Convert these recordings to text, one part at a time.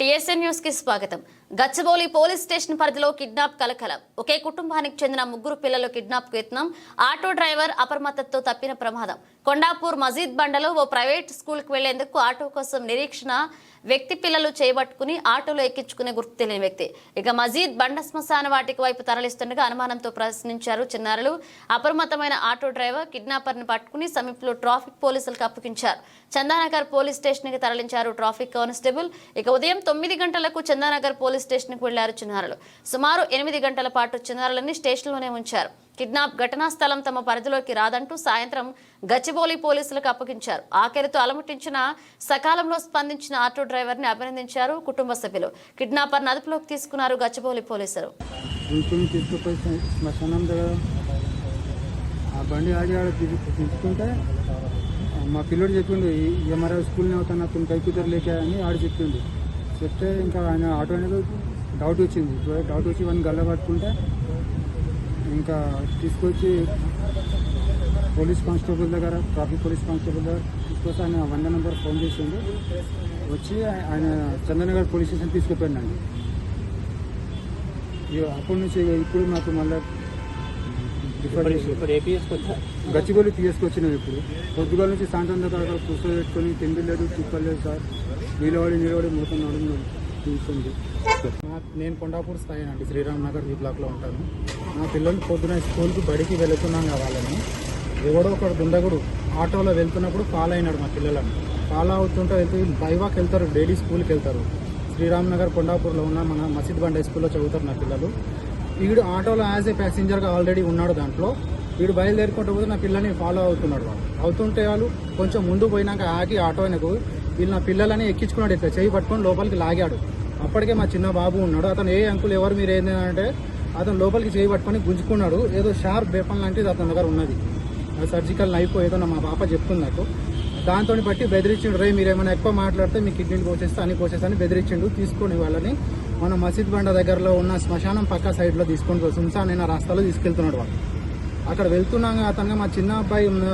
TSN న్యూస్కి స్వాగతం. Gachibowli police station పరిధిలో కిడ్నాప్ కలకలం. ఒకే కుటుంబానికి చెందిన ముగ్గురు పిల్లలు కిడ్నాప్కు యత్నం ఆటో డ్రైవర్ అప్రమత్తతో తప్పిన ప్రమాదం. కొండాపూర్ మజీద్ బండలో ఓ ప్రైవేట్ స్కూల్కి వెళ్ళేందుకు ఆటో కోసం నిరీక్షణ వ్యక్తి పిల్లలు చేయబట్టుకుని ఆటోలో ఎక్కించుకునే గుర్తు తెలియని వ్యక్తి. ఇక మజీద్ బండ శ్మశాన వాటికి వైపు తరలిస్తుండగా అనుమానంతో ప్రశ్నించారు చిన్నారులు. అప్రమత్తమైన ఆటో డ్రైవర్ కిడ్నాపర్ని పట్టుకుని సమీపంలో ట్రాఫిక్ పోలీసులకు అప్పగించారు. చందానగర్ పోలీస్ స్టేషన్కి తరలించారు ట్రాఫిక్ కానిస్టేబుల్. ఇక ఉదయం తొమ్మిది గంటలకు చందానగర్ పోలీస్ పోలీస్ స్టేషన్కు వెళ్ళారు చిన్నారులు. సుమారు ఎనిమిది గంటల పాటు చిన్నారులని స్టేషన్లోనే ఉంచారు. కిడ్నాప్ ఘటనా స్థలం తమ పరిధిలోకి రాదంటూ సాయంత్రం గచ్చిబౌలి పోలీసులకు అప్పగించారు. ఆఖరితో అలమటించిన సకాలంలో స్పందించిన ఆటో డ్రైవర్ని అభినందించారు కుటుంబ సభ్యులు. కిడ్నాపర్ అదుపులోకి తీసుకున్నారు గచ్చిబౌలి పోలీసులు. బండి ఆడి ఆడ మా పిల్లడు చెప్పిండు ఎంఆర్ఐ స్కూల్ని అవుతాను? అతను కైకుతరు లేక అని ఆడు చెప్పిండు. చెప్తే ఇంకా ఆయన ఆటో అనేది డౌట్ వచ్చింది. డౌట్ వచ్చి వన్ గల్ల పట్టుకుంటే ఇంకా తీసుకొచ్చి పోలీస్ కానిస్టేబుల్ దగ్గర ట్రాఫిక్ పోలీస్ కానిస్టేబుల్ దగ్గర తీసుకొచ్చి ఆయన వంద నెంబర్ ఫోన్ చేసిండు. వచ్చి ఆయన చందనగర్ పోలీస్ స్టేషన్ తీసుకుపోయినండి ఇక అప్పటి నుంచి ఇక ఇప్పుడు నాకు మళ్ళీ గచ్చిబౌలి తీసుకొచ్చినాం ఇప్పుడు. పొద్దుగాల నుంచి సాయంత్రం దాకా అక్కడ కూర్చోబెట్టుకొని తిండి లేదు తిప్పలేదు సార్. నిలబడి నిలబడి మొత్తం నడుము చూస్తుంది నేను కొండాపూర్ స్థాయి అండి శ్రీరామ్ నగర్ ఈ బ్లాక్లో ఉంటాను. నా పిల్లలు పొద్దున స్కూల్కి బడికి వెళుతున్నాం కావాలని ఎవడో ఒకడు దుండగుడు ఆటోలో వెళ్తున్నప్పుడు ఫాలో అయినాడు మా పిల్లలను. ఫాలో అవుతుంటే వెళ్తూ బైవాక్ వెళ్తారు డైలీ స్కూల్కి వెళ్తారు. శ్రీరామ్ నగర్ కొండాపూర్లో ఉన్న మన మసీద్ బండ్ హై స్కూల్లో చదువుతారు నా పిల్లలు. వీడు ఆటోలో యాజ్ ఏ ప్యాసింజర్గా ఆల్రెడీ ఉన్నాడు దాంట్లో. వీడు బయలుదేరుకుంటూ పోతే నా పిల్లని ఫాలో అవుతున్నాడు వాడు. అవుతుంటే వాళ్ళు కొంచెం ముందు పోయినాక ఆగి ఆటో ఆయనకు వీళ్ళు నా పిల్లలని ఎక్కించుకున్నాడు ఇట్లా చేయి పట్టుకొని లోపలికి లాగాడు. అప్పటికే మా చిన్న బాబు ఉన్నాడు. అతను ఏ అంకుల్ ఎవరు మీరు ఏంటంటే అతను లోపలికి చేయి పట్టుకొని గుంజుకున్నాడు. ఏదో షార్ప్ బేపన్ లాంటిది అతని దగ్గర ఉన్నది. సర్జికల్ నైఫ్ ఏదో మా పాప చెప్తుంది నాకు. దాంతో బట్టి బెదిరించిండు రే మీరు ఏమైనా ఎక్కువ మాట్లాడితే మీ కిడ్నీలు కోసేస్తా అని కోసేస్తా అని బెదిరించిండు. తీసుకొని వాళ్ళని మన మసీద్ బండ దగ్గరలో ఉన్న శ్మశానం పక్క సైడ్లో తీసుకొని పో- సుంసాన్ అయిన రాస్తాలో తీసుకెళ్తున్నాడు వాడు. అక్కడ వెళ్తున్నాగా అతను మా చిన్న అబ్బాయి ఉన్న-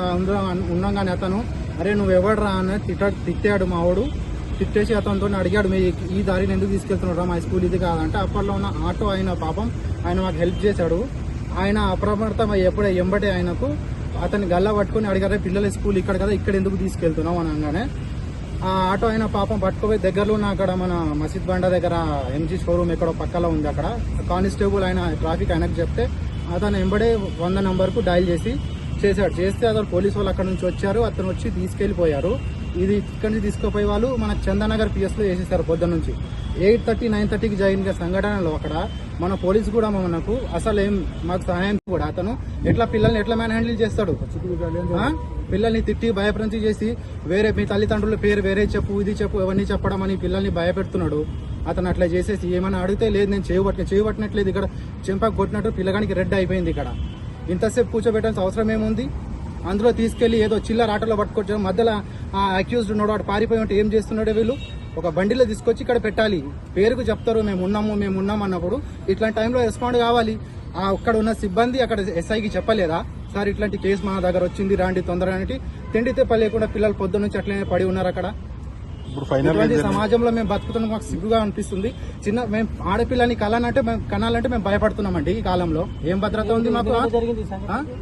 ఉన్నాగానే అతను అరే నువ్వు ఎవడరా? అని తిట్ట తిట్టాడు మావాడు తిట్టేసి అతనితో అడిగాడు మీ ఈ దారిని ఎందుకు తీసుకెళ్తున్నాడు మా స్కూల్ ఇది కాదంటే. అప్పట్లో ఉన్న ఆటో ఆయన పాపం ఆయన మాకు హెల్ప్ చేశాడు. ఆయన అప్రమత్తం ఎప్పుడే ఎంబటే ఆయనకు అతన్ని గల్లా పట్టుకొని అడిగారే పిల్లల స్కూల్ ఇక్కడ కదా ఇక్కడ ఎందుకు తీసుకెళ్తున్నావు? అని అనగానే ఆ ఆటో అయిన పాపం పట్టుకుపోయి దగ్గరలో ఉన్న అక్కడ మన మసీద్ బండ దగ్గర ఎంజీ షోరూమ్ ఎక్కడో పక్కలో ఉంది అక్కడ. కానిస్టేబుల్ ఆయన ట్రాఫిక్ ఆయనకు చెప్తే అతను ఎంబడే వంద నంబర్కు డయల్ చేసి చేశాడు. చేస్తే అతను పోలీసు వాళ్ళు అక్కడ నుంచి వచ్చారు. అతను వచ్చి తీసుకెళ్ళిపోయారు ఇది ఇక్కడి నుంచి తీసుకుపోయి వాళ్ళు మన చందానగర్ పిఎస్లో వేసేసారు పొద్దున్న నుంచి. ఎయిట్ థర్టీ నైన్ థర్టీకి జరిగిన సంఘటనలో అక్కడ. మన పోలీసు కూడా మనకు అసలు ఏం మాకు సహాయం కూడా. అతను ఎట్లా పిల్లల్ని ఎట్లా మ్యాన్ హ్యాండిల్ చేస్తాడు? పిల్లల్ని తిట్టి భయప్రంచి చేసి వేరే మీ తల్లిదండ్రుల పేరు వేరే చెప్పు ఇది చెప్పు ఎవరిని చెప్పడం అని పిల్లల్ని భయపెడుతున్నాడు. అతను అట్లా చేసేసి ఏమైనా అడిగితే లేదు నేను చేయబట్టిన చేయబట్టినట్లేదు ఇక్కడ. చెంపకు కొట్టినట్టు పిల్లగానికి రెడ్ అయిపోయింది ఇక్కడ. ఇంతసేపు కూర్చోబెట్టాల్సిన అవసరం ఏముంది? అందులో తీసుకెళ్ళి ఏదో చిల్లర ఆటోలో పట్టుకొచ్చారు మధ్యలో ఆ అక్యూజ్డ్ ఉన్నాడు. వాడు పారిపోయి ఉంటే ఏం చేస్తున్నాడు వీళ్ళు? ఒక బండిలో తీసుకొచ్చి ఇక్కడ పెట్టాలి. పేరుకు చెప్తారు మేము ఉన్నాము మేము ఉన్నాము అన్నప్పుడు ఇట్లాంటి టైంలో రెస్పాండ్ కావాలి. ఆ అక్కడ ఉన్న సిబ్బంది అక్కడ ఎస్ఐకి చెప్పలేదా? సార్ ఇట్లాంటి కేసు మా దగ్గర వచ్చింది రాండి తొందరగా అంటే తిండి లేకుండా పిల్లలు పొద్దున్న నుంచి అట్లనే పడి ఉన్నారు అక్కడ. ఇప్పుడు ఫైనల్ ఇటువంటి సమాజంలో మేము బతుకుతున్నాం మాకు సిగ్గుగా అనిపిస్తుంది. చిన్న మేము ఆడపిల్లని కలానంటే మేము కనాలంటే మేము భయపడుతున్నామండి ఈ కాలంలో. ఏం భద్రత ఉంది మాకు?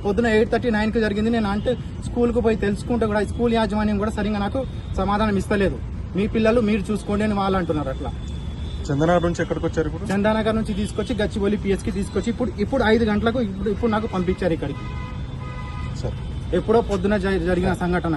పొద్దున ఎయిట్ థర్టీ నైన్కి జరిగింది. నేను అంటే స్కూల్కు పోయి తెలుసుకుంటే కూడా స్కూల్ యాజమాన్యం కూడా సరిగా నాకు సమాధానం ఇస్తలేదు. మీ పిల్లలు మీరు చూసుకోండి అని వాళ్ళు అంటున్నారు అట్లా. చందనగర్ నుంచి ఎక్కడికి వచ్చారు ఇప్పుడు? చందానగర్ నుంచి తీసుకొచ్చి గచ్చిబౌలి పిఎస్కి తీసుకొచ్చి ఇప్పుడు ఇప్పుడు ఐదు గంటలకు ఇప్పుడు ఇప్పుడు నాకు పంపించారు ఇక్కడికి. సరే. ఎప్పుడో పొద్దున జరి- జరిగిన సంఘటన.